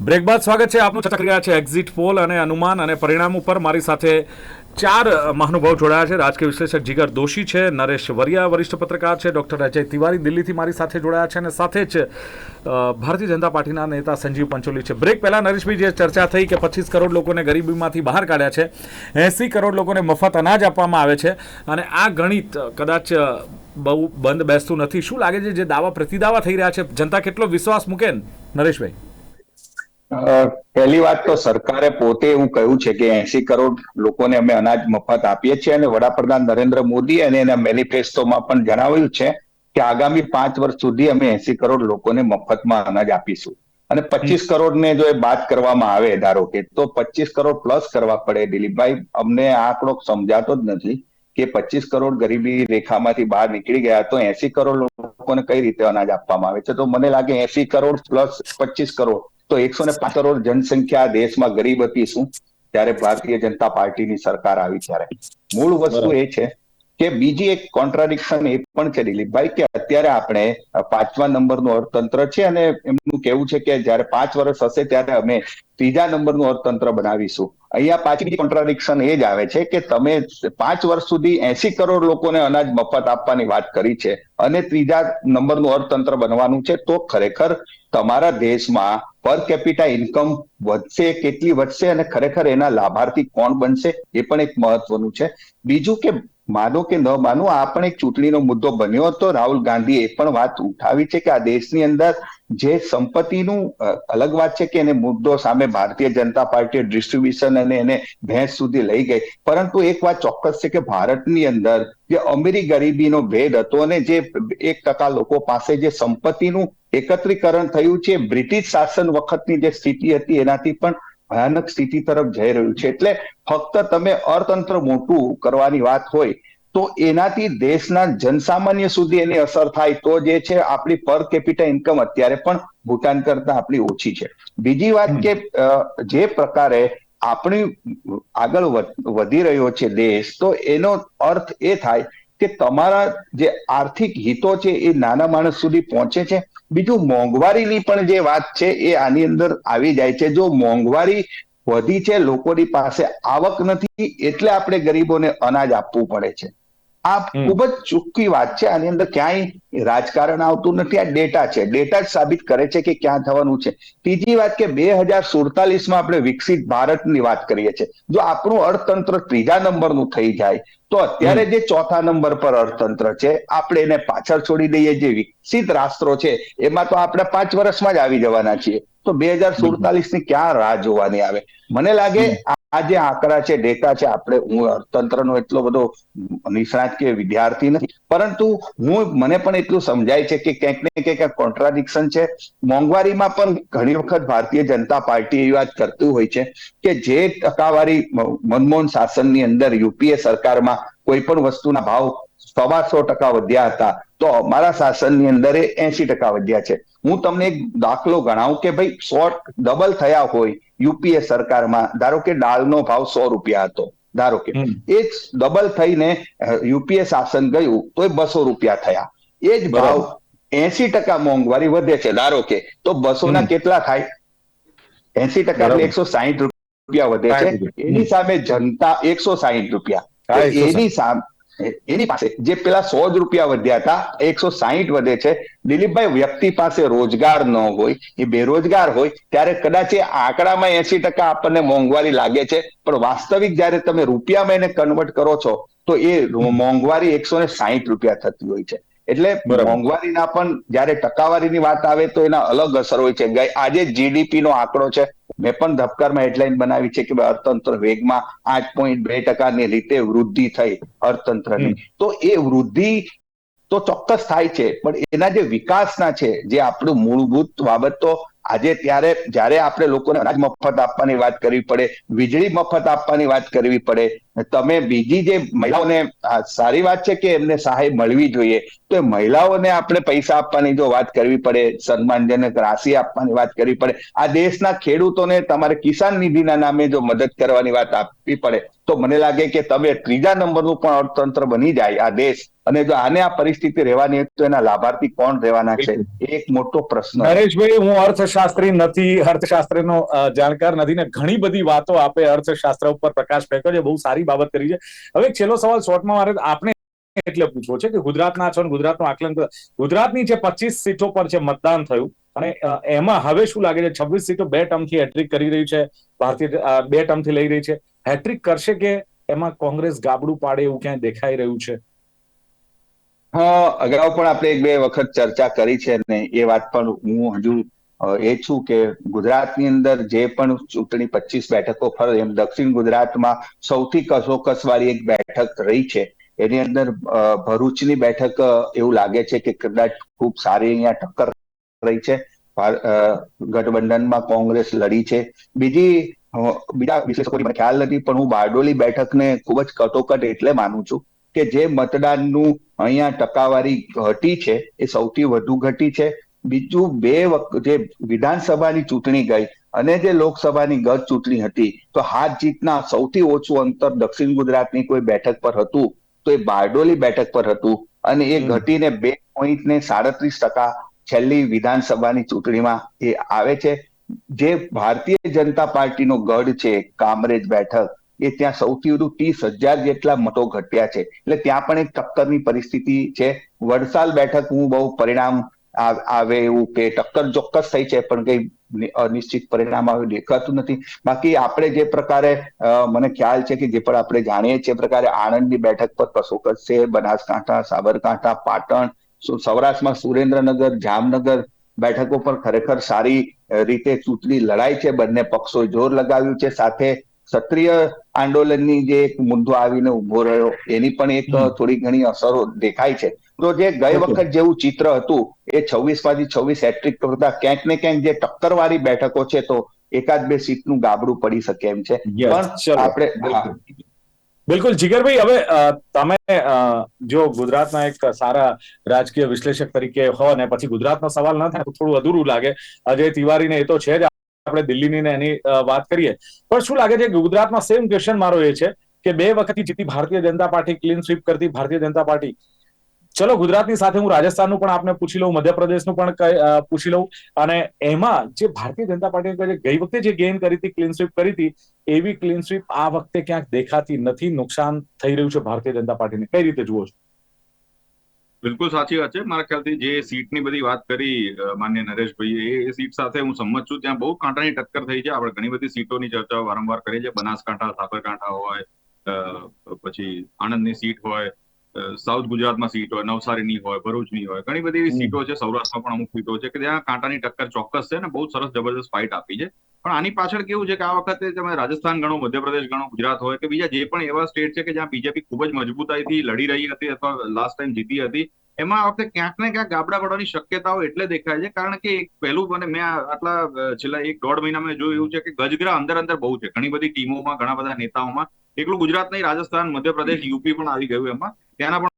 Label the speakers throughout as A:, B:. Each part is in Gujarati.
A: બ્રેક બાદ સ્વાગત છે આપનું ચર્ચા કરી રહ્યા છે એક્ઝિટ પોલ અને અનુમાન અને પરિણામ ઉપર મારી સાથે ચાર મહાનુભાવ જોડાયા છે. રાજકીય વિશ્લેષક જીગર દોશી છે, નરેશ વરિયા વરિષ્ઠ પત્રકાર છે, ડૉક્ટર અજય તિવારી દિલ્હીથી મારી સાથે જોડાયા છે અને સાથે જ ભારતીય જનતા પાર્ટીના નેતા સંજીવ પંચોલી છે. બ્રેક પહેલાં નરેશભાઈ, જે ચર્ચા થઈ કે પચીસ કરોડ લોકોને ગરીબીમાંથી બહાર કાઢ્યા છે, એંસી કરોડ લોકોને મફત અનાજ આપવામાં આવે છે અને આ ગણિત કદાચ બહુ બંધ બેસતું નથી. શું લાગે છે જે દાવા પ્રતિદાવા થઈ રહ્યા છે? જનતા કેટલો વિશ્વાસ મૂકે? નરેશભાઈ.
B: પહેલી વાત તો સરકારે પોતે એવું કહ્યું છે કે એસી કરોડ લોકોને અમે અનાજ મફત આપીએ છીએ અને વડાપ્રધાન નરેન્દ્ર મોદી અને એના મેનિફેસ્ટોમાં પણ જણાવ્યું છે કે આગામી પાંચ વર્ષ સુધી અમે એસી કરોડ લોકોને મફતમાં અનાજ આપીશું. અને પચીસ કરોડને જો એ બાદ કરવામાં આવે ધારો કે તો પચીસ કરોડ પ્લસ કરવા પડે. દિલીપભાઈ અમને આ આંકડો સમજાતો જ નથી કે પચીસ કરોડ ગરીબી રેખામાંથી બહાર નીકળી ગયા તો એસી કરોડ લોકોને કઈ રીતે અનાજ આપવામાં આવે છે? તો મને લાગે એસી કરોડ પ્લસ પચીસ કરોડ તો એકસો ને કરોડ જનસંખ્યા દેશમાં ગરીબ હતી શું? ત્યારે ભારતીય જનતા પાર્ટીની સરકાર આવી ત્યારે. મૂળ વસ્તુ એ છે કે બીજી એક કોન્ટ્રાડિક્શન એ પણ છે દિલીપભાઈ કે અત્યારે આપણે પાંચમા નંબરનું અર્થતંત્ર છે અને એમનું કેવું છે કે જ્યારે પાંચ વર્ષ હશે ત્યારે અમે ત્રીજા નંબરનું અર્થતંત્ર બનાવીશું. અહીંયા પાછી કોન્ટ્રાડિક્શન એ જ આવે છે કે તમે પાંચ વર્ષ સુધી એસી કરોડ લોકોને અનાજ મફત આપવાની વાત કરી છે અને ત્રીજા નંબરનું અર્થતંત્ર બનવાનું છે, તો ખરેખર તમારા દેશમાં પર કેપિટા ઇન્કમ વધશે, કેટલી વધશે અને ખરેખર એના લાભાર્થી કોણ બનશે એ પણ એક મહત્વનું છે. બીજું કે માનો કે ન માનો આ પણ એક ચૂંટણીનો મુદ્દો બન્યો હતો. રાહુલ ગાંધીએ એ પણ વાત ઉઠાવી છે કે આ દેશની અંદર જે સંપત્તિનું અલગ વાત છે કે એને મુદ્દો સામે ભારતીય જનતા પાર્ટીએ ડિસ્ટ્રીબ્યુશન અને એને ભેંસ સુધી લઈ ગઈ. પરંતુ એક વાત ચોક્કસ છે કે ભારતની અંદર જે અમીરી ગરીબીનો ભેદ હતો અને જે એક ટકા લોકો પાસે જે સંપત્તિનું એકત્રીકરણ થયું છે, બ્રિટિશ શાસન વખતની જે સ્થિતિ હતી એનાથી પણ ભયાનક સ્થિતિ તરફ જઈ રહ્યું છે. એટલે ફક્ત તમે અર્થતંત્ર મોટું કરવાની વાત હોય, તો એનાથી દેશના જનસામાન્ય સુધી એની અસર થાય. તો જે છે, આપણી પર કેપિટા ઇન્કમ અત્યારે પણ ભૂટાન કરતા આપણી ઓછી છે. બીજી વાત કે જે પ્રકારે આપણી આગળ વધ- રહ્યો છે દેશ, તો એનો અર્થ એ થાય કે તમારા જે આર્થિક હિતો છે એ નાના માણસ સુધી પહોંચે છે? બીજું મોંઘવારીની પણ જે વાત છે એ આની અંદર આવી જાય છે. જો મોંઘવારી વધી છે લોકોની પાસે આવક નથી એટલે આપણે ગરીબોને અનાજ આપવું પડે છે. આ. ખૂબ જ ચૂકી વાત છે. આની અંદર ક્યાંય રાજકારણ આવતું નથી આ ડેટા છે. ડેટા જ સાબિત કરે છે કે ક્યાં થવાનું છે. ત્રીજી વાત કે બે હજાર સુડતાલીસમાં આપણે વિકસિત ભારતની વાત કરીએ છીએ. જો આપણું અર્થતંત્ર ત્રીજા નંબરનું થઈ જાય તો અત્યારે જે ચોથા નંબર પર અર્થતંત્ર છે આપણે એને પાછળ છોડી દઈએ. જે વિકસિત રાષ્ટ્રો છે એમાં તો આપણે પાંચ વર્ષમાં જ આવી જવાના છીએ. તો બે હજાર સુડતાલીસની ક્યાં રાહ જોવાની આવે? મને લાગે આ આ જે આંકડા છે ડેટા છે આપણે હું અર્થતંત્રનો એટલો બધો નિષ્ણાત કે વિદ્યાર્થી નથી. પરંતુ હું મને પણ એટલું સમજાય છે કે ક્યાંક ને ક્યાંક કોન્ટ્રાડિક્શન છે. મોંઘવારીમાં પણ ઘણી વખત ભારતીય જનતા પાર્ટી એવી વાત કરતું હોય છે કે જે ટકાવારી મનમોહન શાસનની અંદર યુપીએ સરકારમાં કોઈ પણ વસ્તુના ભાવ સવા સો ટકા વધ્યા હતા તો અમારા શાસનની અંદર એસી ટકા વધ્યા છે. હું તમને એક દાખલો ગણાવું કે ભાઈ સો ડબલ થયા હોય યુપીએ સરકારમાં ધારો કે દાળનો ભાવ સો રૂપિયા હતો ધારો કે. એ ડબલ થઈને યુપીએ શાસન ગયું તો એ બસો રૂપિયા થયા. એ જ ભાવ એસી ટકા મોંઘવારી વધે છે. ધારો કે તો બસો ના કેટલા થાય? એસી ટકા એટલે એકસો સાહીઠ રૂપિયા વધે છે. એની સામે જનતા એકસો સાહીઠ રૂપિયા. તો
A: હા, 160.
B: એની સામે એની પાસે જે પેલા સો જ રૂપિયા વધ્યા હતા એકસો સાહીઠ વધે છે. દિલીપભાઈ વ્યક્તિ પાસે રોજગાર ન હોય એ બેરોજગાર હોય ત્યારે કદાચ એ આંકડામાં એસી ટકા આપણને મોંઘવારી લાગે છે. પણ વાસ્તવિક જયારે તમે રૂપિયામાં એને કન્વર્ટ કરો છો તો એ મોંઘવારી એકસો ને સાહીઠ રૂપિયા થતી હોય છે. એટલે મોંઘવારીના પણ જયારે ટકાવારીની વાત આવે તો એના અલગ અસર હોય છે. આજે જીડીપી નો આંકડો છે. મેં પણ ધબકારમાં હેડલાઇન બનાવી છે કે અર્થતંત્ર વેગમાં આઠ પોઈન્ટ બે ટકાની રીતે વૃદ્ધિ થઈ અર્થતંત્રની. તો એ વૃદ્ધિ તો ચોક્કસ થાય છે પણ એના જે વિકાસના છે જે આપણું મૂળભૂત બાબત તો આજે ત્યારે જ્યારે આપણે લોકોને અનાજ મફત આપવાની વાત કરવી પડે વીજળી મફત આપવાની વાત કરવી પડે તમે બીજી જે મહિલાઓને સારી વાત છે કે એમને સહાય મળવી જોઈએ, તો મહિલાઓને આપણે પૈસા આપવાની જો વાત કરવી પડે, સન્માનજનક રાશિ આપવાની વાત કરવી પડે, આ દેશના ખેડૂતોને તમારે કિસાન નિધિના નામે જો મદદ કરવાની વાત આપવી પડે, તો મને લાગે કે તમે ત્રીજા નંબરનું પણ અર્થતંત્ર બની જાય આ દેશ અને જો આને આ પરિસ્થિતિ રહેવાની હોય તો એના લાભાર્થી કોણ રહેવાના છે એક મોટો પ્રશ્ન.
A: નરેશભાઈ, હું અર્થશાસ્ત્રી નથી, અર્થશાસ્ત્રનો જાણકાર નથી ને ઘણી બધી વાતો આપે અર્થશાસ્ત્ર ઉપર પ્રકાશ ફેંક્યો છે બહુ સારી બાબત કરી છે. હવે છેલ્લો સવાલ શોર્ટમાં મારે આપણે એટલે પૂછવો છે કે ગુજરાતના છો ગુજરાતનું આકલન ગુજરાતની જે પચીસ સીટો પર છે મતદાન થયું, અને એમાં હવે શું લાગે છે? છવ્વીસ સીટો બે ટર્મથી હેટ્રિક કરી રહી છે, ભારતીય બે ટર્મથી લઈ રહી છે. હેટ્રિક કરશે કે એમાં કોંગ્રેસ ગાબડું પાડે એવું ક્યાંય દેખાઈ રહ્યું છે?
B: હા, અગાઉ પણ આપણે એક બે વખત ચર્ચા કરી છે ને એ વાત પણ હું હજુ એ છું કે ગુજરાતની અંદર જે પણ ચૂંટણી પચીસ બેઠકો ફરે, એમ દક્ષિણ ગુજરાતમાં સૌથી કસોકસ વાળી એક બેઠક રહી છે. એની અંદર ભરૂચની બેઠક એવું લાગે છે કે કદાચ ખૂબ સારી અહીંયા ટક્કર રહી છે. ગઠબંધનમાં કોંગ્રેસ લડી છે. બીજી બીજા વિશેષકોની મને ખ્યાલ નથી, પણ હું બારડોલી બેઠકને ખૂબ જ કટોકટ એટલે માનું છું કે જે મતદાનનું અહીંયા ટકાવારી ઘટી છે, એ સૌથી વધુ ઘટી છે. બીજું બે વખત જે વિધાનસભાની ચૂંટણી ગઈ અને જે લોકસભાની ગત ચૂંટણી હતી તો હાથ જીતના સૌથી ઓછું અંતર દક્ષિણ ગુજરાતની કોઈ બેઠક પર હતું તો એ બારડોલી બેઠક પર હતું અને એ ઘટીને બે પોઈન્ટ ને સાડત્રીસ ટકા છેલ્લી વિધાનસભાની ચૂંટણીમાં એ આવે છે. જે ભારતીય જનતા પાર્ટીનો ગઢ છે કામરેજ બેઠક એ ત્યાં સૌથી વધુ ત્રીસ હજાર જેટલા મતો ઘટ્યા છે. એટલે ત્યાં પણ એક ટક્કરની પરિસ્થિતિ છે. વડસાલ બેઠક હું બહુ પરિણામ આવે એવું કે ટક્કર ચોક્કસ થઈ છે, પણ કઈ અનિશ્ચિત પરિણામ આવે દેખાતું નથી. બાકી આપણે જે પ્રકારે મને ખ્યાલ છે કે જે પણ આપણે જાણીએ છીએ પ્રકારે આણંદની બેઠક પર કસોકસ છે, બનાસકાંઠા, સાબરકાંઠા, પાટણ સૌરાષ્ટ્રમાં સુરેન્દ્રનગર, જામનગર બેઠકો પર ખરેખર સારી રીતે ચૂંટણી લડાઈ છે. બંને પક્ષોએ જોર લગાવ્યું છે. સાથે ક્ષત્રિય આંદોલનની જે એક મુદ્દો આવીને ઊભો રહ્યો એની પણ એક થોડી ઘણી અસરો દેખાય છે. તો જે ગઈ વખત જેવું ચિત્ર હતું એ છવ્વીસમાંથી છવ્વીસ હેટ્રિક કરતા ક્યાંક ને ક્યાંક જે ટક્કરવાળી બેઠકો છે તો એકાદ બે સીટનું ગાબડું પડી શકે એમ છે. પણ આપણે
A: બિલકુલ. જીગરભાઈ હવે તમે જો ગુજરાતના એક સારા રાજકીય વિશ્લેષક તરીકે હો ને પછી ગુજરાતનો સવાલ ન થાય તો થોડું અધૂરું લાગે. અજય તિવારીને એ તો છે જ આપણે દિલ્હીની ને એની વાત કરીએ. પણ શું લાગે છે ગુજરાતમાં સેમ ક્વેશ્ચન મારો એ છે કે બે વખતથી જીતી Bharatiya Janata party clean sweep કરતી ભારતીય જનતા પાર્ટી. ચલો, ગુજરાતની સાથે હું રાજસ્થાનનું પણ આપને પૂછી લઉં, મધ્યપ્રદેશનું પણ પૂછી લઉં. અને એમાં જે ભારતીય જનતા પાર્ટી ગઈ વખતે જે ગેઇન કરી હતી ક્લીન સ્વીપ કરી હતી, એવી ક્લીન સ્વીપ આ વખતે ક્યાંક દેખાતી નથી, નુકસાન થઈ રહ્યું છે ભારતીય જનતા પાર્ટીને. કઈ રીતે જુઓ છો?
C: બિલકુલ સાચી વાત છે. મારા ખ્યાલથી જે સીટની બધી વાત કરી માન્ય નરેશભાઈ એ સીટ સાથે હું સંમત છું. ત્યાં બહુ કાંટાની ટક્કર થઈ છે. આપણે ઘણી બધી સીટોની ચર્ચા વારંવાર કરી છે બનાસકાંઠા, સાબરકાંઠા હોય પછી આણંદની સીટ હોય સાઉથ ગુજરાતમાં સીટ હોય નવસારીની હોય ભરૂચની હોય ઘણી બધી એવી સીટો છે સૌરાષ્ટ્રમાં પણ અમુક સીટો છે કે ત્યાં કાંટાની ટક્કર ચોક્કસ છે અને બહુ સરસ જબરદસ્ત ફાઇટ આપી છે. પણ આની પાછળ કેવું છે કે આ વખતે તમે રાજસ્થાન ગણો મધ્યપ્રદેશ ગણો ગુજરાત હોય કે બીજા જે પણ એવા સ્ટેટ છે કે જ્યાં બીજેપી ખૂબ જ મજબૂતાઈથી લડી રહી હતી અથવા લાસ્ટ ટાઈમ જીતી હતી એમાં આ વખતે ક્યાંક ને ક્યાંક ગાબડા પડવાની શક્યતાઓ એટલે દેખાય છે. કારણ કે એક પહેલું મને મેં આટલા છેલ્લા એક દોઢ મહિનામાં જોયું એવું છે કે ગજગ્રા અંદર અંદર બહુ છે. ઘણી બધી ટીમોમાં ઘણા બધા નેતાઓમાં એકલું ગુજરાત નહીં, રાજસ્થાન, મધ્યપ્રદેશ, યુપી પણ આવી ગયું એમાં. ત્યાંના પણ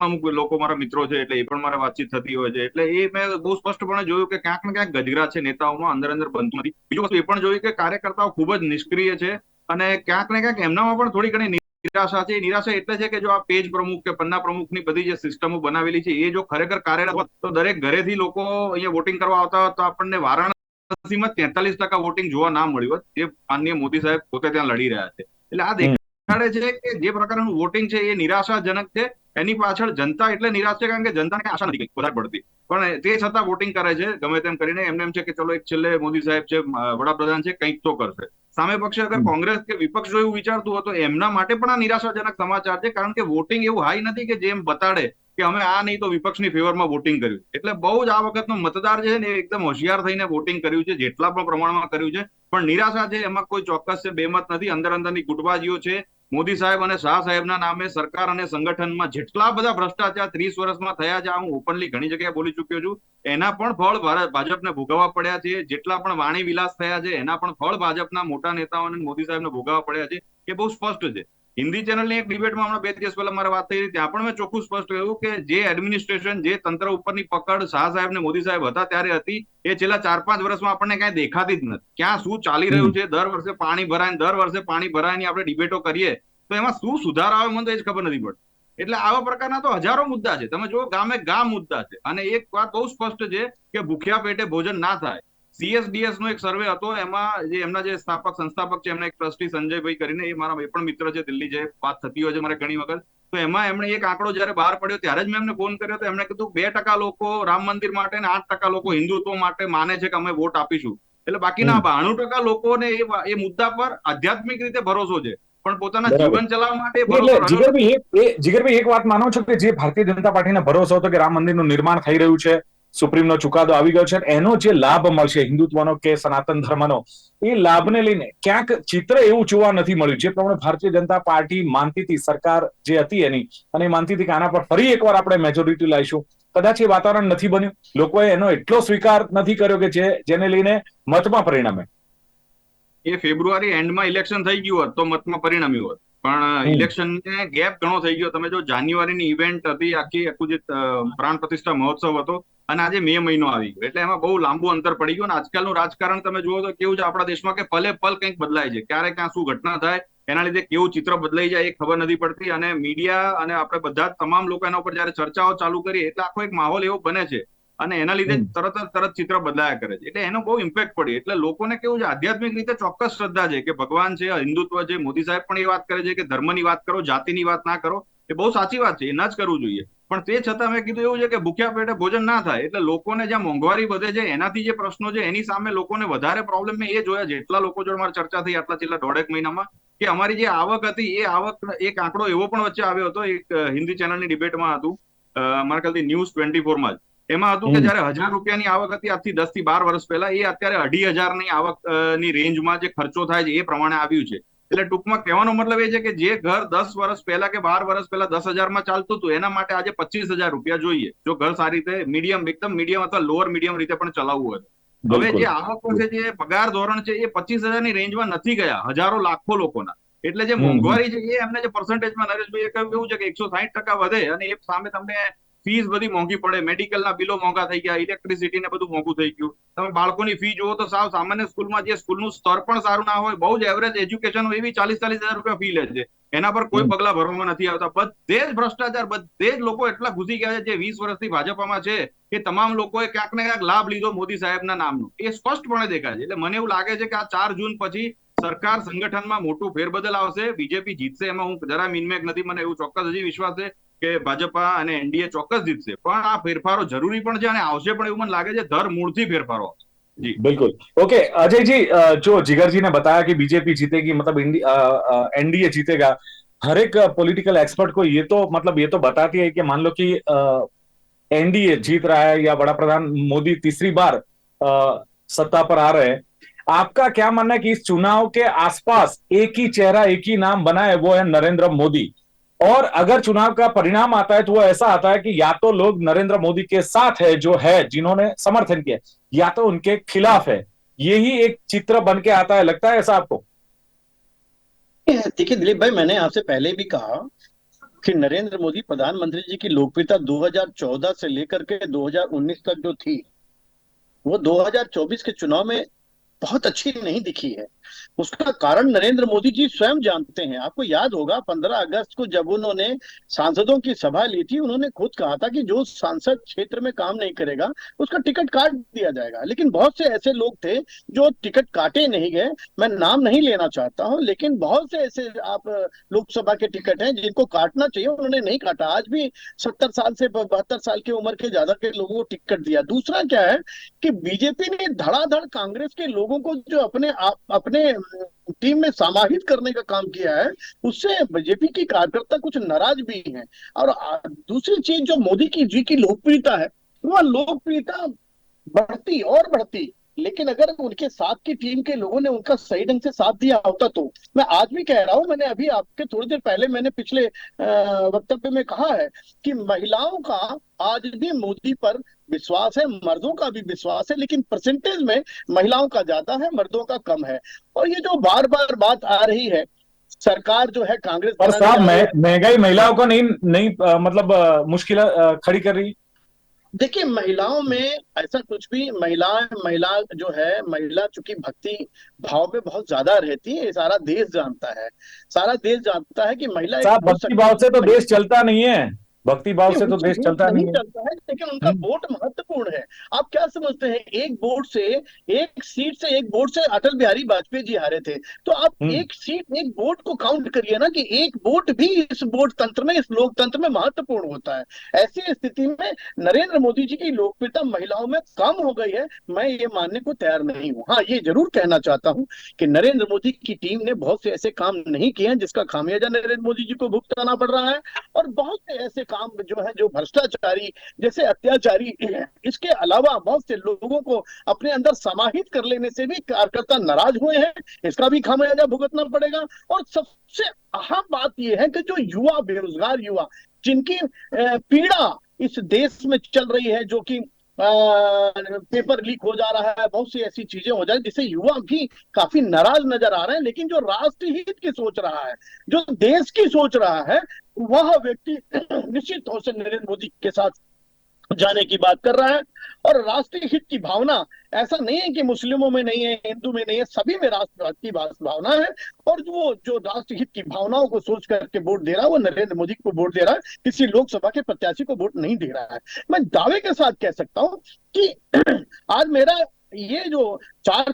C: અમુક લોકો મારા મિત્રો છે, એટલે એ પણ મારે વાતચીત થતી હોય છે. એટલે એ મેં બહુ સ્પષ્ટપણે જોયું કે ક્યાંક ને ક્યાંક ગજરા છે નેતાઓમાં, અંદર અંદર બનતું નથી બીજું વસ્તુ એ પણ જોયું કે કાર્યકર્તાઓ ખૂબ જ નિષ્ક્રિય છે અને ક્યાંક ને ક્યાંક એમનામાં પણ થોડી ઘણી નિરાશા છે. નિરાશા એટલે છે કે જો આ પેજ પ્રમુખ કે પન્ના પ્રમુખની બધી જે સિસ્ટમો બનાવેલી છે, એ જો ખરેખર કાર્યરત તો દરેક ઘરેથી લોકો અહીંયા વોટિંગ કરવા આવતા હોત તો આપણને વારાણસીમાં તેતાલીસ ટકા વોટિંગ જોવા ના મળ્યું હોત. જે માનનીય મોદી સાહેબ પોતે ત્યાં લડી રહ્યા છે. એટલે આ દેખાડે છે કે જે પ્રકારનું વોટિંગ છે એ નિરાશાજનક છે. એની પાછળ જનતા એટલે નિરાશ છે કારણ કે જનતાને આશા નથી વધારે પડતી. પણ તે છતાં વોટિંગ કરે છે ગમે તેમ કરીને એમને એમ છે કે ચલો એક છેલ્લે મોદી સાહેબ છે વડાપ્રધાન છે કંઈક તો કરશે. સામે પક્ષે અગર કોંગ્રેસ કે વિપક્ષ જો એવું વિચારતું હોય તો એમના માટે પણ આ નિરાશાજનક સમાચાર છે કારણ કે વોટિંગ એવું હાઈ નથી કે જેમ બતાડે કે અમે આ નહીં તો વિપક્ષની ફેવરમાં વોટિંગ કર્યું. એટલે બહુ જ આ વખતનો મતદાર છે ને એ એકદમ હોશિયાર થઈને વોટિંગ કર્યું છે જેટલા પણ પ્રમાણમાં કર્યું છે. પણ નિરાશા છે એમાં કોઈ ચોક્કસ છે બેમત નથી. અંદર અંદરની ગુટબાજીઓ છે મોદી સાહેબ અને શાહ સાહેબના નામે સરકાર અને સંગઠનમાં જેટલા બધા ભ્રષ્ટાચાર ત્રીસ વર્ષમાં થયા છે, આ હું ઓપનલી ઘણી જગ્યાએ બોલી ચુક્યો છું, એના પણ ફળ ભારત ભાજપને ભોગવવા પડ્યા છે, જેટલા પણ વાણી વિલાસ થયા છે, એના પણ ફળ ભાજપના મોટા નેતાઓને મોદી સાહેબને ભોગવવા પડ્યા છે, એ બહુ સ્પષ્ટ છે. હિન્દી ચેનલની એક ડિબેટમાં હમણાં બે દિવસ પહેલા મારા વાત થઈ ત્યાં પણ મેં ચોખ્ખું સ્પષ્ટ કહ્યું કે જે એડમિનિસ્ટ્રેશન જે તંત્ર ઉપરની પકડ શાહ સાહેબ ને મોદી સાહેબ હતા ત્યારે હતી, એ છેલ્લા ચાર પાંચ વર્ષમાં આપણને કઈ દેખાતી જ નથી. ક્યાં શું ચાલી રહ્યું છે? દર વર્ષે પાણી ભરાય, દર વર્ષે પાણી ભરાયની આપણે ડિબેટો કરીએ, તો એમાં શું સુધાર આવે મને તો એ જ ખબર નથી પડતી. એટલે આવા પ્રકારના તો હજારો મુદ્દા છે. તમે જો ગામે ગામ મુદ્દા છે. અને એક વાત બહુ સ્પષ્ટ છે કે ભૂખ્યા પેટે ભોજન ના થાય. સીએસડીએસ નો એક સર્વે હતો એમાં જે એમના જે સ્થાપક સંસ્થાપક છે એમના એક ટ્રસ્ટી સંજયભાઈ કરીને એ મારા એ પણ મિત્ર છે દિલ્હી જે વાત થતી હોય છે મારે ઘણી વખત. તો એમાં એમણે એક આંકડો જયારે બહાર પડ્યો ત્યારે જ મેં એમને ફોન કર્યો તો એમણે કીધું બે ટકા લોકો રામ મંદિર માટે અને આઠ ટકા લોકો હિન્દુત્વ માટે માને છે કે અમે વોટ આપીશું. એટલે બાકીના બાણું ટકા લોકોને એ એ મુદ્દા પર આધ્યાત્મિક રીતે ભરોસો છે. પણ પોતાના જીવન ચલાવવા માટે
A: જીગરભાઈ જીગરભાઈ એક વાત માનો છો કે જે ભારતીય જનતા પાર્ટીને ભરોસો હતો કે રામ મંદિરનું નિર્માણ થઈ રહ્યું છે સુપ્રીમનો ચુકાદો આવી ગયો છે એનો જે લાભ મળશે હિન્દુત્વનો કે સનાતન ધર્મનો એ લાભને લઈને ક્યાંક ચિત્ર એવું જોવા નથી મળ્યું. જે પ્રમાણે ભારતીય જનતા પાર્ટી માનતી હતી સરકાર જે હતી એની અને માનતી હતી કે આના પર ફરી એકવાર આપણે મેજોરિટી લાવીશું. કદાચ એ વાતાવરણ નથી બન્યું. લોકોએ એનો એટલો સ્વીકાર નથી કર્યો કે જે જેને લઈને મતમાં પરિણમે.
C: એ ફેબ્રુઆરી એન્ડમાં ઇલેક્શન થઈ ગયું હોત તો મતમાં પરિણમ્યું હોત. પણ
A: ઇલેક્શન
C: ઇલેક્શન ગેપ ઘણો થઈ ગયો. તમે જો જાન્યુઆરીની ઇવેન્ટ હતી આખી આખું જે પ્રાણ પ્રતિષ્ઠા મહોત્સવ હતો અને આજે મે મહિનો આવી ગયો. એટલે એમાં બહુ લાંબુ અંતર પડી ગયું અને આજકાલનું રાજકારણ તમે જુઓ તો કેવું છે આપણા દેશમાં કે પલે પલ કંઈક બદલાય છે. ક્યારે ક્યાં શું ઘટના થાય એના લીધે કેવું ચિત્ર બદલાઈ જાય એ ખબર નથી પડતી અને મીડિયા અને આપણે બધા જ તમામ લોકો એના ઉપર જયારે ચર્ચાઓ ચાલુ કરીએ એટલે આખો એક માહોલ એવો બને છે અને એના લીધે તરત જ તરત ચિત્ર બદલાયા કરે છે. એટલે એનો બહુ ઇમ્પેક્ટ પડી એટલે લોકોને કેવું છે આધ્યાત્મિક રીતે ચોક્કસ શ્રદ્ધા છે કે ભગવાન છે હિન્દુત્વ છે મોદી સાહેબ પણ એ વાત કરે છે કે ધર્મની વાત કરો જાતિની વાત ના કરો. એ બહુ સાચી વાત છે. એ ના જ કરવું જોઈએ. પણ તે છતાં મેં કીધું એવું છે કે ભૂખ્યા પેટે ભોજન ના થાય એટલે લોકોને જ્યાં મોંઘવારી વધે છે એનાથી જે પ્રશ્નો છે એની સામે લોકોને વધારે પ્રોબ્લેમ મેં એ જોયા જેટલા લોકો જોડે મારી ચર્ચા થઈ આટલા છેલ્લા દોઢેક મહિનામાં કે અમારી જે આવક હતી એ આવક એક આંકડો એવો પણ વચ્ચે આવ્યો હતો એક હિન્દી ચેનલની ડિબેટમાં હતું મારા ખ્યાલથી ન્યૂઝ ટ્વેન્ટી ફોરમાં જ. એમાં હતું કે જયારે હજાર રૂપિયાની આવક હતી આજથી દસથી બાર વર્ષ પહેલા એ અત્યારે અઢી હજારની આવક અ, ની રેન્જમાં જે ખર્ચો થાય છે એ પ્રમાણે આવ્યું છે. એટલે ટૂંકમાં કહેવાનો મતલબ એ છે કે જે ઘર દસ વર્ષ પહેલા કે બાર વર્ષ પહેલા દસ હજારમાં ચાલતું હતું એના માટે આજે પચીસ હજાર રૂપિયા જોઈએ. જો ઘર સારી રીતે મીડિયમ એકદમ મીડિયમ અથવા લોઅર મીડિયમ રીતે પણ ચલાવવું હોય હવે જે આવકો છે જે પગાર ધોરણ છે એ પચીસ હજારની રેન્જમાં નથી ગયા હજારો લાખો લોકોના. એટલે જે મોંઘવારી છે એ એમને જે પર્સન્ટેજમાં નરેશભાઈ કહ્યું એવું છે કે એકસો સાહીઠ ટકા વધે અને એ સામે તમને ફીસ બધી મોંઘી પડે મેડિકલના બિલો મોંઘા થઈ ગયા ઇલેક્ટ્રિસિટી ને બધું મોંઘું થઈ ગયું. તમે બાળકોની ફી જુઓ તો સાવ સામાન્ય સ્કૂલમાં જે સ્કૂલનું સ્તર પણ સારું ના હોય બહુ જ એવરેજ એજ્યુકેશન હોય એવી ચાલીસ ચાલીસ હજાર રૂપિયા ફી લે છે. એના પર કોઈ પગલા ભરવામાં નથી આવતા. બધે જ ભ્રષ્ટાચાર બધે જ લોકો એટલા ઘૂસી ગયા છે જે વીસ વર્ષથી ભાજપમાં છે કે તમામ લોકોએ ક્યાંક ને ક્યાંક લાભ લીધો મોદી સાહેબના નામનો. એ સ્પષ્ટપણે દેખાય છે. એટલે મને એવું લાગે છે કે આ ચાર જૂન પછી સરકાર સંગઠનમાં મોટું ફેરબદલ આવશે. બીજેપી જીતશે એમાં હું જરા મિનમેક નથી. મને એવું ચોક્કસ હજી વિશ્વાસ છે. કે ભાજપા અને એનડીએ ચોક્કસ જીતશે પણ આ ફેરફારો જરૂરી પણ છે અને આવશે પણ એવું મને લાગે છે દર મૂળથી ફેરફારો આવશે
A: बिल्कुल ओके अजय जी अ, जो जिगर जी ने बताया कि बीजेपी जीतेगी मतलब एनडीए जीतेगा हर एक पॉलिटिकल एक्सपर्ट को ये तो मतलब ये तो बताती है कि मान लो कि एनडीए जीत रहा है या बड़ा प्रधान मोदी तीसरी बार अ, सत्ता पर आ रहे हैं आपका क्या मानना है कि इस चुनाव के आसपास एक ही चेहरा एक ही नाम बना है वो है नरेंद्र मोदी और अगर चुनाव का परिणाम आता है तो वो ऐसा आता है कि या तो लोग नरेंद्र मोदी के साथ है, जो है, जिन्होंने समर्थन किया या तो उनके खिलाफ है। यही एक चित्र बन के आता है। लगता है ऐसा आपको?
D: देखिए दिलीप भाई, मैंने आपसे पहले भी कहा कि नरेंद्र मोदी प्रधानमंत्री जी की लोकप्रियता 2014 से लेकर के 2019 तक जो थी, वो 2024 के चुनाव में बहुत अच्छी नहीं दिखी है। उसका कारण नरेंद्र मोदी जी स्वयं जानते हैं। आपको याद होगा 15 अगस्त को जब उन्होंने सांसदों की सभा ली थी, उन्होंने खुद कहा था कि जो सांसद क्षेत्र में काम नहीं करेगा, उसका टिकट काट दिया जाएगा। लेकिन बहुत से ऐसे लोग थे जो टिकट काटे नहीं गए। मैं नाम नहीं लेना चाहता हूँ, लेकिन बहुत से ऐसे आप, लोकसभा के टिकट हैं जिनको काटना चाहिए, उन्होंने नहीं काटा। आज भी सत्तर साल से बहत्तर साल की उम्र के ज़्यादा के लोगों को टिकट दिया। दूसरा क्या है कि बीजेपी ने धड़ाधड़ कांग्रेस के लोगों को जो अपने आप, अपने टीम में समाहित करने का काम किया है, उससे बीजेपी की कार्यकर्ता कुछ नाराज़ भी हैं। और दूसरी चीज़ जो मोदी की, जी की लोकप्रियता है, वह लोकप्रियता बढ़ती और बढ़ती। लेकिन अगर उनके साथ की टीम के लोगों ने उनका सही ढंग से साथ दिया होता तो मैं आज भी कह रहा हूँ, मैंने अभी आपके थोड़ी देर पहले मैंने पिछले वक्तव्य में कहा है कि महिलाओं का आज भी मोदी पर विश्वास है मर्दों का भी विश्वास है लेकिन परसेंटेज में महिलाओं का ज़्यादा है मर्दों का कम है। और ये जो बार बार बात आ रही है सरकार जो है कांग्रेस
A: पर साहब महँगाई महिलाओं को नहीं नहीं अ, मतलब मुश्किल खड़ी कर रही।
D: देखिए महिलाओं में ऐसा कुछ भी महिला महिला जो है महिला चूँकि भक्ति भाव में बहुत ज़्यादा रहती है सारा देश जानता है। सारा देश जानता है कि महिला
A: भक्ति भाव से तो देश चलता नहीं है। भक्ति भाव से तो देश चलता नहीं है।
D: चलता है लेकिन उनका
A: हम्म।
D: वोट महत्वपूर्ण है। आप क्या समझते हैं एक वोट से एक सीट से एक वोट से अटल बिहारी वाजपेयी जी हारे थे। तो आप
A: हम्म।
D: एक सीट एक वोट को काउंट करिए ना कि एक वोट भी इस वोट तंत्र में इस लोकतंत्र में महत्वपूर्ण होता है। ऐसी स्थिति में नरेंद्र मोदी जी की लोकप्रियता महिलाओं में कम हो गई है। मैं ये मानने को तैयार नहीं हूँ। हाँ ये ज़रूर कहना चाहता हूँ कि नरेंद्र मोदी की टीम ने बहुत से ऐसे काम नहीं किए हैं जिसका खामियाजा नरेंद्र मोदी जी को भुगताना पड़ रहा है। और बहुत से ऐसे काम जो है, जो भ्रष्टाचारी, जैसे अत्याचारी, इसके अलावा बहुत से लोगों को अपने अंदर समाहित कर लेने से भी कार्यकर्ता नाराज़ हुए हैं। इसका भी खामियाजा भुगतना पड़ेगा। और सबसे अहम बात यह है कि जो युवा, बेरोजगार युवा, जिनकी पीड़ा इस देश में चल रही है, जो कि पेपर लीक हो जा रहा है, बहुत सी ऐसी चीज़ें हो जाए जिससे युवा भी काफ़ी नाराज़ नज़र आ रहे हैं। लेकिन जो राष्ट्रहित की सोच रहा है, जो देश की सोच रहा है वह व्यक्ति निश्चित तौर से नरेंद्र मोदी के साथ जाने की बात कर रहा है। और राष्ट्रीय हित की भावना ऐसा नहीं है कि मुस्लिमों में नहीं है, हिंदू में नहीं है, सभी में राष्ट्र की भावना है। और वो जो राष्ट्रीय हित की भावनाओं को सोच करके वोट दे रहा है, वो नरेंद्र मोदी को वोट दे रहा है, किसी लोकसभा के प्रत्याशी को वोट नहीं दे रहा है। मैं दावे के साथ कह सकता हूँ कि आज मेरा ये जो चार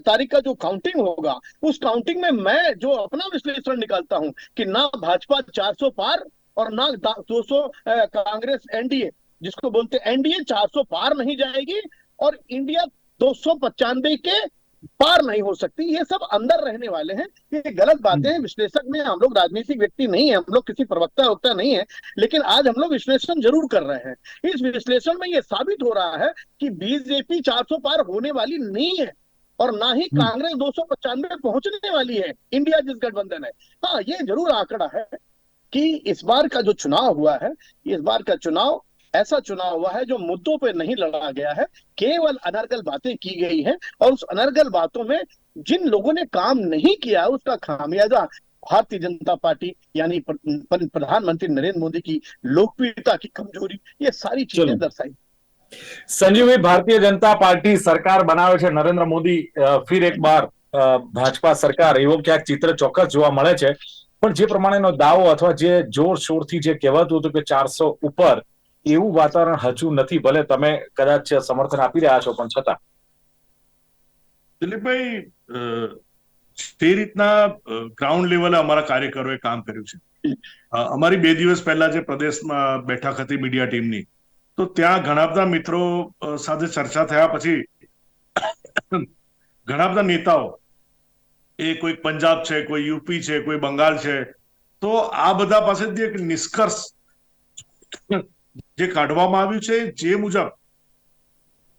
D: तारीख का जो काउंटिंग होगा, उस काउंटिंग में मैं जो अपना विश्लेषण निकालता हूँ कि ना भाजपा 400 पार और ना 200 कांग्रेस एनडीए, जिसको बोलते एनडीए 400 पार नहीं जाएगी और इंडिया दो के पार नहीं हो सकती ये सब अंदर रहने वाले हैं। ये गलत बातें हैं। विश्लेषक में हम लोग राजनीतिक व्यक्ति नहीं है हम लोग किसी प्रवक्ता वक्ता नहीं है लेकिन आज हम लोग विश्लेषण ज़रूर कर रहे हैं। इस विश्लेषण में ये साबित हो रहा है कि बीजेपी 400 पार होने वाली नहीं है और ना ही कांग्रेस दो सौ पचानवे पहुँचने वाली है इंडिया जिस गठबंधन है। हाँ ये ज़रूर आंकड़ा है कि इस बार का जो चुनाव हुआ है इस बार का चुनाव ऐसा चुनाव हुआ है जो मुद्दों पे नहीं लड़ा गया है केवल अनर्गल बातें की गई हैं और उस अनर्गल बातों में जिन लोगों ने काम नहीं किया उसका खामियाजा भारतीय जनता पार्टी यानी प्र- प्र- प्रधानमंत्री नरेंद्र मोदी की लोकप्रियता की कमजोरी ये सारी चीजें
A: चलो।
D: दर्शाई
A: સંજીવભાઈ ભારતીય જનતા પાર્ટી સરકાર બનાવે છે નરેન્દ્ર મોદી અ, ફિર એક બાર અ, ભાજપા સરકાર એવો ક્યાંક ચિત્ર ચોક્કસ જોવા મળે છે પણ જે પ્રમાણેનો દાવો અથવા જે જોર શોરથી જે કહેવાતું હતું કે ચારસો ઉપર એવું વાતાવરણ હજુ નથી, ભલે તમે કદાચ સમર્થન આપી રહ્યા છો, પણ છતાં.
E: દિલીપભાઈ તે રીતના ગ્રાઉન્ડ લેવલે અમારા કાર્યકરોએ કામ કર્યું છે. અમારી બે દિવસ પહેલા જે પ્રદેશમાં બેઠક હતી મીડિયા ટીમની, તો ત્યાં ઘણા બધા મિત્રો સાથે ચર્ચા થયા પછી ઘણા બધા નેતાઓ, એ કોઈ પંજાબ છે, કોઈ યુપી છે, કોઈ બંગાળ છે, તો આ બધા પાસેથી એક નિષ્કર્ષ જે કાઢવામાં આવ્યું છે જે મુજબ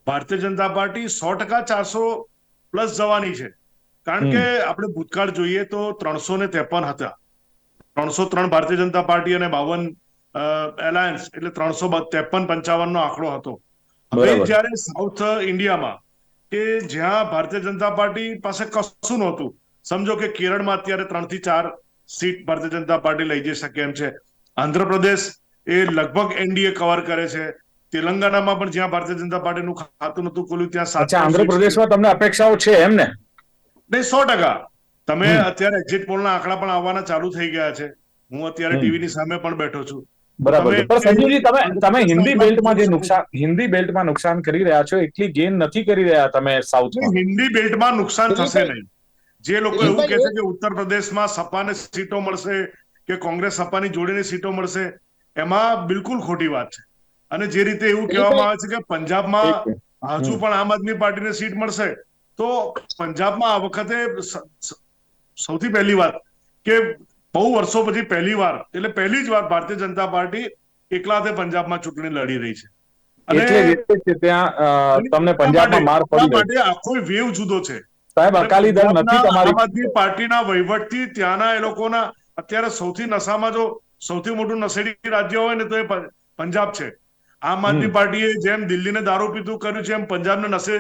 E: ભારતીય જનતા પાર્ટી સો ટકા ચારસો પ્લસ જવાની છે. કારણ કે આપણે ભૂતકાળ જોઈએ તો ત્રણસો ને ત્રેપન હતા. ત્રણસો ત્રણ ભારતીય જનતા પાર્ટી અને બાવન એલાયન્સ એટલે ત્રણસો ત્રેપન પંચાવન નો આંકડો હતો. હવે જયારે સાઉથ ઇન્ડિયામાં કે જ્યાં ભારતીય જનતા પાર્ટી પાસે કશું નહોતું સમજો કે કેરળમાં અત્યારે ત્રણથી ચાર સીટ ભારતીય જનતા પાર્ટી લઈ જઈ શકે એમ છે. આંધ્રપ્રદેશ એ લગભગ એનડીએ કવર કરે છે. તેલંગાનામાં પણ જ્યાં ભારતીય જનતા પાર્ટીનું ખાતું નતું ખોલ્યું ત્યાં
A: સાચા આંધ્રપ્રદેશમાં તમને અપેક્ષાઓ છે એમ ને?
E: નહીં સો ટકા. તમે અત્યારે એક્ઝિટ પોલના આંકડા પણ આવવાના ચાલુ થઈ ગયા છે. હું અત્યારે ટીવીની સામે પણ બેઠો છું.
A: બરાબર પણ સંજીવજી તમે તમે હિન્દી બેલ્ટમાં જે નુકસાન હિન્દી બેલ્ટમાં નુકસાન કરી રહ્યા છો એટલી ગેન નથી કરી રહ્યા તમે સાઉથમાં
E: હિન્દી બેલ્ટમાં નુકસાન થશે નહીં. જે લોકો એવું કહે છે કે ઉત્તર પ્રદેશમાં સપાને સીટો મળશે કે કોંગ્રેસ સપાની જોડીને સીટો મળશે એમાં બિલકુલ ખોટી વાત છે. અને જે રીતે એવું કહેવામાં આવે છે કે પંજાબમાં હજુ પણ આમ આદમી પાર્ટીને સીટ મળશે તો પંજાબમાં આ વખતે સૌથી પહેલી વાત કે બહુ વર્ષો પછી પહેલી વાર એટલે પહેલી જ વાર ભારતીય જનતા પાર્ટી એકલા હાથે પંજાબમાં ચૂંટણી લડી રહી છે.
A: જ ત્યાં તમને પંજાબમાં માર પડી
E: માટે આખો વેવ જુદો છે.
A: સાહેબ અકાલી દળ નથી તમારી.
E: આમ આદમી પાર્ટીના વહીવટથી ત્યાંના એ લોકોના અત્યારે સૌથી નશામાં જો સૌથી મોટું નશેડી રાજ્ય હોય ને તો એ પંજાબ છે. આમ આદમી પાર્ટીએ જેમ દિલ્હીને દારૂ પીતું કર્યું છે એમ પંજાબને નશે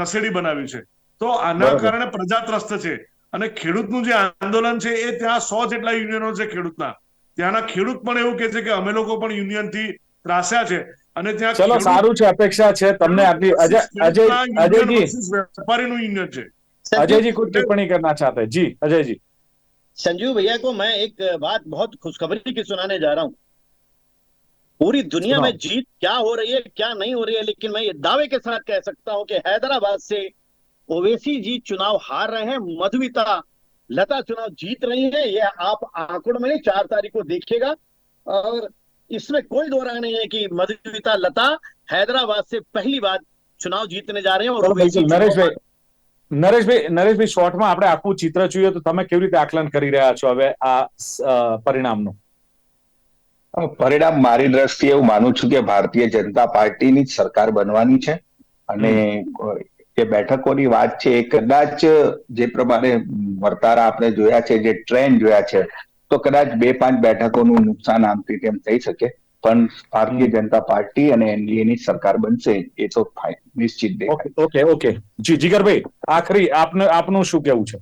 E: નશેડી બનાવ્યું છે. તો આના કારણે પ્રજા ત્રસ્ત છે. અને ખેડૂતનું જે આંદોલન છે એ ત્યાં સો જેટલા યુનિયનો છે ખેડૂતના. ત્યાંના ખેડૂત પણ એવું કે છે કે અમે લોકો પણ યુનિયનથી ત્રાસ્યા છે. અને ત્યાં
A: ચલો સારું છે અપેક્ષા છે તમને આટલી. અજય
E: અજયજી વેપારીનું યુનિયન છે.
A: અજયજી કોઈ ટિપ્પણી કરના ચાહતે જી અજયજી.
D: संजीव भैया को मैं एक बात बहुत खुशखबरी की सुनाने जा रहा हूँ। पूरी दुनिया में जीत क्या हो रही है क्या नहीं हो रही है लेकिन मैं ये दावे के साथ कह सकता हूँ कि हैदराबाद से ओवेसी जी चुनाव हार रहे हैं मधुविता लता चुनाव जीत रही है यह आप आंकड़ में चार तारीख को देखिएगा। और इसमें कोई दो राय नहीं है कि मधुविता लता हैदराबाद से पहली बार चुनाव जीतने जा रहे हैं और नरेश
A: भाई નરેશભાઈ નરેશભાઈ શોર્ટમાં આપણે આખું ચિત્ર જોઈએ તો તમે કેવી રીતે આકલન કરી રહ્યા છો હવે આ પરિણામનું?
B: પરિણામ મારી દ્રષ્ટિએ હું માનું છું કે ભારતીય જનતા પાર્ટીની જ સરકાર બનવાની છે અને જે બેઠકોની વાત છે એ કદાચ જે પ્રમાણે વર્તારા આપણે જોયા છે, જે ટ્રેન્ડ જોયા છે, તો કદાચ બે પાંચ બેઠકોનું નુકસાન આમથી તેમ થઈ શકે. પણ ભારતીય જનતા પાર્ટી અને એનડીએ ની સરકાર બનશે એ તો નિશ્ચિત દેખાય.
A: ઓકે ઓકે ઓકે જી જીગરભાઈ આખરી આપને આપનું શું કેવું છે?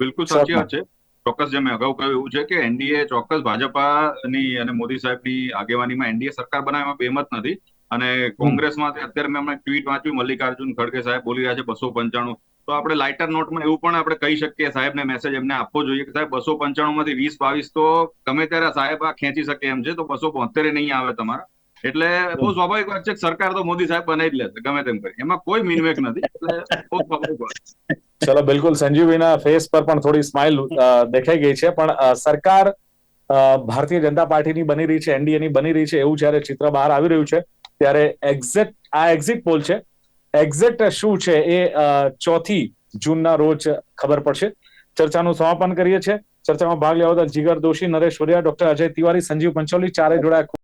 C: બિલકુલ સાચી વાત છે. ચોક્કસ જે મેં અગાઉ કહ્યું એવું છે કે એનડીએ ચોક્કસ ભાજપાની અને મોદી સાહેબની આગેવાનીમાં એનડીએ સરકાર બનાવવામાં બેમત નથી. અને કોંગ્રેસમાં અત્યારે મેં હમણાં ટ્વીટ વાંચ્યું મલ્લિકાર્જુન ખડગે સાહેબ બોલી રહ્યા છે બસો પંચાણું. તો આપણે લાઇટર નોટમાં એવું પણ આપણે કહી શકીએ, સાહેબને મેસેજ એમને આપવો જોઈએ કે સાહેબ, બસો પંચાણું માંથી વીસ બાવીસ તો ગમે ત્યારે સાહેબ આ ખેંચી શકે એમ છે, તો બસો બોતેર નહીં આવે તમારા. એટલે બહુ સ્વાભાવિક વાત છે સરકાર તો મોદી સાહેબ બનાવી જ લેશે, ગમે તેમ કરી. એમાં કોઈ મિનવેક નથી, એટલે બહુ સ્વાભાવિક વાત
A: ચલો, બિલકુલ સંજીવભાઈના ફેસ પર પણ થોડી સ્માઇલ દેખાઈ ગઈ છે, પણ સરકાર ભારતીય જનતા પાર્ટીની બની રહી છે એનડીએ ની બની રહી છે, એવું જયારે ચિત્ર બહાર આવી રહ્યું છે, ત્યારે એક્ઝેક્ટ આ એક્ઝિટ પોલ છે એક્ઝેક્ટ શું છે એ ચોથી જૂનના રોજ ખબર પડશે. ચર્ચાનું સમાપન કરીએ છીએ. ચર્ચામાં ભાગ લેવા બદલ જીગર દોશી, નરેશ વરિયા ડોક્ટર અજય તિવારી, સંજીવ પંચોલી ચારે જોડાયા